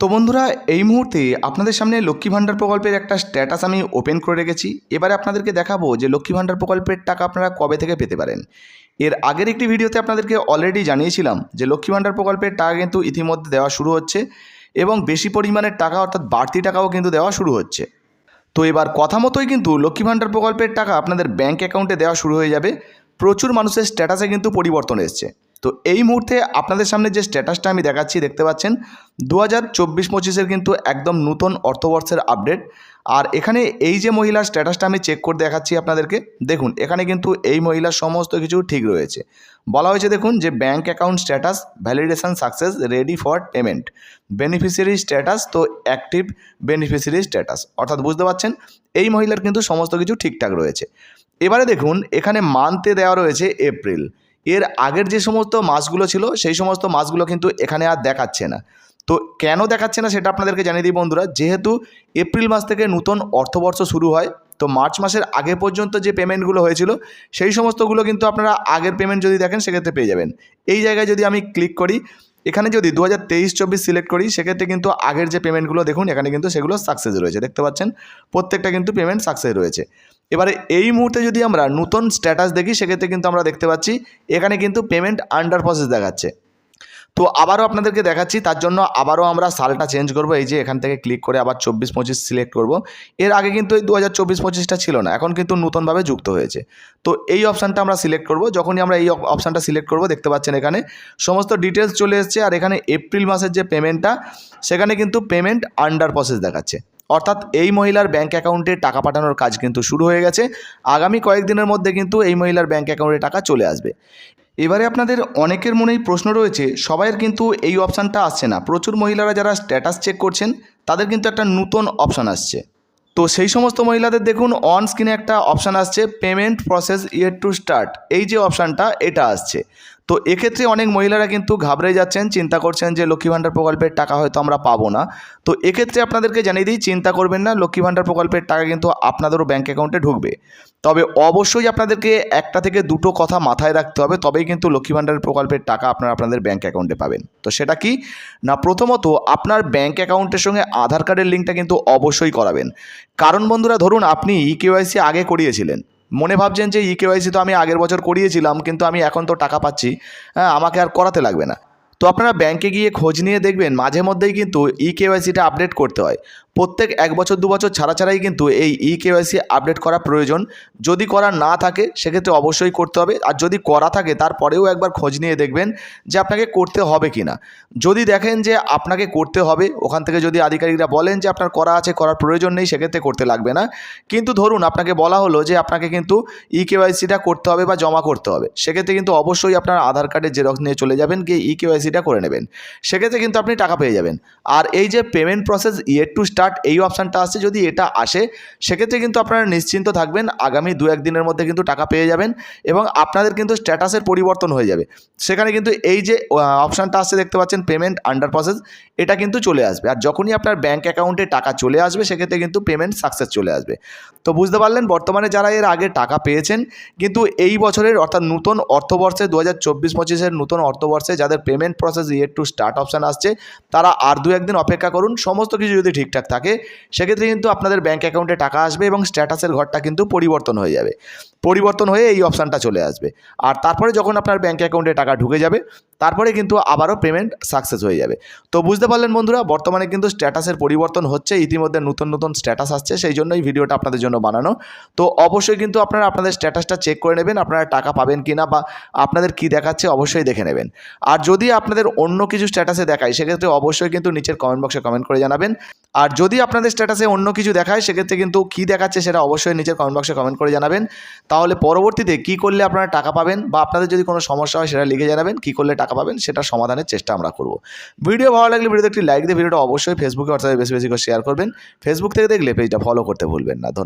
তো বন্ধুরা, এই মুহূর্তে আপনাদের সামনে লক্ষ্মী ভাণ্ডার প্রকল্পের একটা স্ট্যাটাস আমি ওপেন করে রেখেছি। এবারে আপনাদেরকে দেখাবো যে লক্ষ্মী ভাণ্ডার প্রকল্পের টাকা আপনারা কবে থেকে পেতে পারেন। এর আগের একটি ভিডিওতে আপনাদেরকে অলরেডি জানিয়েছিলাম যে লক্ষ্মী ভাণ্ডার প্রকল্পের টাকা কিন্তু ইতিমধ্যে দেওয়া শুরু হচ্ছে এবং বেশি পরিমাণের টাকা, অর্থাৎ বাড়তি টাকাও কিন্তু দেওয়া শুরু হচ্ছে। তো এবার কথা মতোই কিন্তু লক্ষ্মী ভাণ্ডার প্রকল্পের টাকা আপনাদের ব্যাঙ্ক অ্যাকাউন্টে দেওয়া শুরু হয়ে যাবে। প্রচুর মানুষের স্ট্যাটাসে কিন্তু পরিবর্তন এসছে। তো এই মুহূর্তে আপনাদের সামনে যে স্ট্যাটাসটা আমি দেখাচ্ছি, দেখতে পাচ্ছেন দু হাজার চব্বিশ পঁচিশের কিন্তু একদম নতুন অর্থবর্ষের আপডেট আর এখানে এই যে মহিলার স্ট্যাটাসটা আমি চেক করে দেখাচ্ছি আপনাদেরকে, দেখুন, এখানে কিন্তু এই মহিলার সমস্ত কিছু ঠিক রয়েছে। বলা হয়েছে, দেখুন, যে bank account status validation success ready for payment beneficiary status তো অ্যাক্টিভ বেনিফিসিয়ারি স্ট্যাটাস অর্থাৎ বুঝতে পারছেন, এই মহিলার কিন্তু সমস্ত কিছু ঠিকঠাক রয়েছে। এবারে দেখুন, এখানে মান্থে দেওয়া রয়েছে এপ্রিল এর আগের যে সমস্ত মাসগুলো ছিল, সেই সমস্ত মাসগুলো কিন্তু এখানে আর দেখাচ্ছে না। তো কেন দেখাচ্ছে না সেটা আপনাদেরকে জানিয়ে দিই বন্ধুরা। যেহেতু এপ্রিল মাস থেকে নতুন অর্থবর্ষ শুরু হয়, তো মার্চ মাসের আগে পর্যন্ত যে পেমেন্টগুলো হয়েছিল, সেই সমস্তগুলো কিন্তু আপনারা আগের পেমেন্ট যদি দেখেন, সেক্ষেত্রে পেয়ে যাবেন। এই জায়গায় যদি আমি ক্লিক করি এখানে যদি দু হাজার তেইশ চব্বিশ সিলেক্ট করি, সেক্ষেত্রে কিন্তু আগের যে পেমেন্টগুলো দেখুন এখানে কিন্তু সেগুলো সাকসেস রয়েছে। দেখতে পাচ্ছেন? প্রত্যেকটা কিন্তু পেমেন্ট সাকসেস রয়েছে। এবারে এই মুহূর্তে যদি আমরা নতুন স্ট্যাটাস দেখি, সেক্ষেত্রে কিন্তু আমরা দেখতে পাচ্ছি, এখানে কিন্তু পেমেন্ট আন্ডার প্রসেস দেখাচ্ছে। তো আবারও আপনাদেরকে দেখাচ্ছি, তার জন্য আবারও আমরা সালটা চেঞ্জ করব, এই যে এখান থেকে ক্লিক করে আবার চব্বিশ পঁচিশ সিলেক্ট করব। এর আগে কিন্তু এই দু হাজার চব্বিশ পঁচিশটা ছিল না, এখন কিন্তু নতুনভাবে যুক্ত হয়েছে। তো এই অপশানটা আমরা সিলেক্ট করব, যখনই আমরা এই অপশানটা সিলেক্ট করব, দেখতে পাচ্ছেন এখানে সমস্ত ডিটেলস চলে এসছে, আর এখানে এপ্রিল মাসের যে পেমেন্টটা সেখানে কিন্তু পেমেন্ট আন্ডার প্রসেস দেখাচ্ছে। অর্থাৎ এই মহিলার ব্যাঙ্ক অ্যাকাউন্টে টাকা পাঠানোর কাজ কিন্তু শুরু হয়ে গেছে। আগামী কয়েকদিনের মধ্যে কিন্তু এই মহিলার ব্যাঙ্ক অ্যাকাউন্টে টাকা চলে আসবে। এবারে আপনাদের অনেকের মনেই প্রশ্ন রয়েছে, সবাইয়ের কিন্তু এই অপশানটা আসছে না। প্রচুর মহিলারা যারা স্ট্যাটাস চেক করছেন, তাদের কিন্তু একটা নূতন অপশান আসছে। তো সেই সমস্ত মহিলাদের দেখুন অন স্ক্রিনে একটা অপশান আসছে payment process yet to start এই যে অপশানটা, এটা আসছে। তো এক্ষেত্রে অনেক মহিলারা কিন্তু ঘাবড়ে যাচ্ছেন, চিন্তা করছেন যে লক্ষ্মী ভাণ্ডার প্রকল্পের টাকা হয়তো আমরা পাবো না। তো এক্ষেত্রে আপনাদেরকে জানিয়ে দিই, চিন্তা করবেন না, লক্ষ্মী ভাণ্ডার প্রকল্পের টাকা কিন্তু আপনাদেরও ব্যাঙ্ক অ্যাকাউন্টে ঢুকবে। তবে অবশ্যই আপনাদেরকে একটা থেকে দুটো কথা মাথায় রাখতে হবে, তবেই কিন্তু লক্ষ্মী ভাণ্ডার প্রকল্পের টাকা আপনারা আপনাদের ব্যাঙ্ক অ্যাকাউন্টে পাবেন। তো সেটা কি? না, প্রথমত আপনার ব্যাঙ্ক অ্যাকাউন্টের সঙ্গে আধার কার্ডের লিঙ্কটা কিন্তু অবশ্যই করাবেন। কারণ বন্ধুরা, ধরুন আপনি কেওয়াইসি আগে করিয়েছিলেন। মনে ভাবছেন যে ই কেওয়াইসি তো আমি আগের বছর করিয়েছিলাম, কিন্তু আমি এখন তো টাকা পাচ্ছি। হ্যাঁ আমাকে আর করাতে লাগবে না। তো আপনারা ব্যাংকে গিয়ে খোঁজ নিয়ে দেখবেন, মাঝে মধ্যেই কিন্তু ই কেওয়াইসিটা আপডেট করতে হয়। প্রত্যেক এক বছর, দু বছর ছাড়া ছাড়াই কিন্তু এই ই কেওয়াইসি আপডেট করা প্রয়োজন। যদি করা না থাকে, সেক্ষেত্রে অবশ্যই করতে হবে। আর যদি করা থাকে, তারপরেও একবার খোঁজ নিয়ে দেখবেন যে আপনাকে করতে হবে কি না যদি দেখেন যে আপনাকে করতে হবে, ওখান থেকে যদি আধিকারিকরা বলেন যে আপনার করা আছে, করার প্রয়োজন নেই, সেক্ষেত্রে করতে লাগবে না। কিন্তু ধরুন, আপনাকে বলা হলো যে আপনাকে কিন্তু ই কেওয়াইসিটা করতে হবে বা জমা করতে হবে। সেক্ষেত্রে কিন্তু অবশ্যই আপনার আধার কার্ডের জেরক্স নিয়ে চলে যাবেন, গিয়ে ই কেওয়াইসিটা করে নেবেন। সেক্ষেত্রে কিন্তু আপনি টাকা পেয়ে যাবেন। আর এই যে payment process yet to start এই অপশানটা আসছে, যদি এটা আসে, সেক্ষেত্রে কিন্তু আপনারা নিশ্চিন্ত থাকবেন, আগামী দু একদিনের মধ্যে কিন্তু টাকা পেয়ে যাবেন এবং আপনাদের কিন্তু স্ট্যাটাসের পরিবর্তন হয়ে যাবে। সেখানে কিন্তু এই যে অপশানটা আসছে দেখতে পাচ্ছেন পেমেন্ট আন্ডার প্রসেস এটা কিন্তু চলে আসবে। আর যখনই আপনার ব্যাঙ্ক অ্যাকাউন্টে টাকা চলে আসবে, সেক্ষেত্রে কিন্তু পেমেন্ট সাকসেস চলে আসবে। তো বুঝতে পারলেন, বর্তমানে যারা এর আগে টাকা পেয়েছেন, কিন্তু এই বছরের অর্থাৎ নতুন অর্থবর্ষে, দু হাজার চব্বিশ পঁচিশের নতুন অর্থবর্ষে যাদের payment process yet to start option আসছে, তারা আর দু একদিন অপেক্ষা করুন, সমস্ত কিছু যদি ঠিকঠাক থাকে, সেক্ষেত্রে কিন্তু আপনাদের ব্যাঙ্ক অ্যাকাউন্টে টাকা আসবে এবং স্ট্যাটাসের ঘরটা কিন্তু পরিবর্তন হয়ে যাবে। পরিবর্তন হয়ে এই অপশানটা চলে আসবে। আর তারপরে যখন আপনার ব্যাঙ্ক অ্যাকাউন্টে টাকা ঢুকে যাবে, তারপরে কিন্তু আবারও পেমেন্ট সাকসেস হয়ে যাবে। তো বুঝতে পারলেন বন্ধুরা, বর্তমানে কিন্তু স্ট্যাটাসের পরিবর্তন হচ্ছে, ইতিমধ্যে নতুন নতুন স্ট্যাটাস আসছে, সেই জন্যই ভিডিওটা আপনাদের জন্য বানানো। তো অবশ্যই কিন্তু আপনারা আপনাদের স্ট্যাটাসটা চেক করে নেবেন, আপনারা টাকা পাবেন কি না বা আপনাদের কি দেখাচ্ছে অবশ্যই দেখে নেবেন। আর যদি আপনাদের অন্য কিছু স্ট্যাটাসে দেখায়, সেক্ষেত্রে অবশ্যই কিন্তু নিচের কমেন্ট বক্সে কমেন্ট করে জানাবেন। আর যদি আপনাদের স্ট্যাটাসে অন্য কিছু দেখায়, সেক্ষেত্রে কিন্তু কী দেখাচ্ছে সেটা অবশ্যই নিচের কমেন্ট বক্সে কমেন্ট করে জানাবেন। তাহলে পরবর্তীতে কি করলে আপনারা টাকা পাবেন বা আপনাদের যদি কোনো সমস্যা হয় সেটা লিখে জানাবেন, কি করলে টাকা পাবেন সেটা সমাধানের চেষ্টা আমরা করব। ভিডিও ভালো লাগলে ভিডিওতে একটি লাইক দিয়ে ভিডিওটা অবশ্যই ফেসবুকে অর্থাৎ বেশি বেশি করে শেয়ার করবেন। ফেসবুক থেকে দেখলে পেজটা ফলো করতে ভুলবেন না।